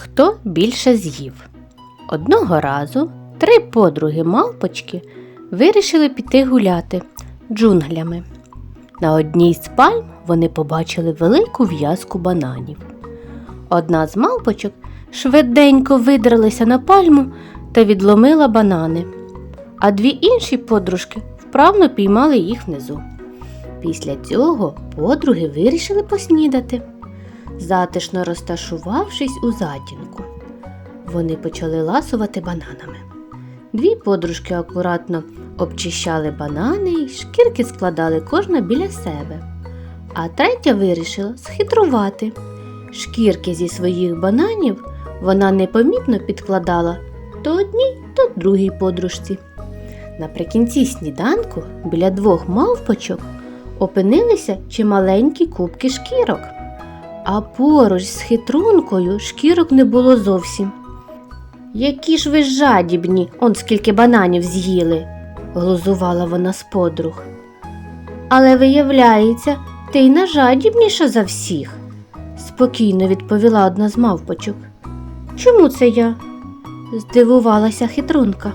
Хто більше з'їв? Одного разу три подруги мавпочки вирішили піти гуляти джунглями. На одній з пальм вони побачили велику в'язку бананів. Одна з мавпочок швиденько видралася на пальму та відломила банани, а дві інші подружки вправно піймали їх внизу. Після цього подруги вирішили поснідати затишно розташувавшись у затінку. Вони почали ласувати бананами. Дві подружки акуратно обчищали банани і шкірки складали кожна біля себе. А третя вирішила схитрувати. Шкірки зі своїх бананів вона непомітно підкладала то одній, то другій подружці. Наприкінці сніданку біля двох мавпочок опинилися чималенькі кубки шкірок а поруч з хитрункою шкірок не було зовсім. Які ж ви жадібні, он скільки бананів з'їли, глузувала вона з подруг. Але виявляється, ти й najадібніша за всіх, спокійно відповіла одна з мавпочок. Чому це я? здивувалася хитрунка.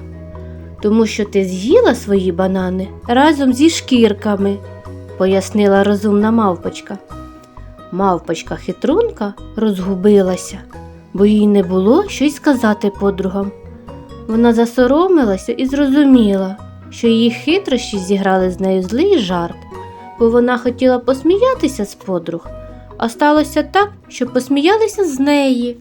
Тому що ти з'їла свої банани разом зі шкірками, пояснила розумна мавпочка. Мавпочка хитрунка розгубилася, бо їй не було що й сказати подругам. Вона засоромилася і зрозуміла, що її хитрощі зіграли з нею злий жарт, бо вона хотіла посміятися з подруг, а сталося так, що посміялися з неї.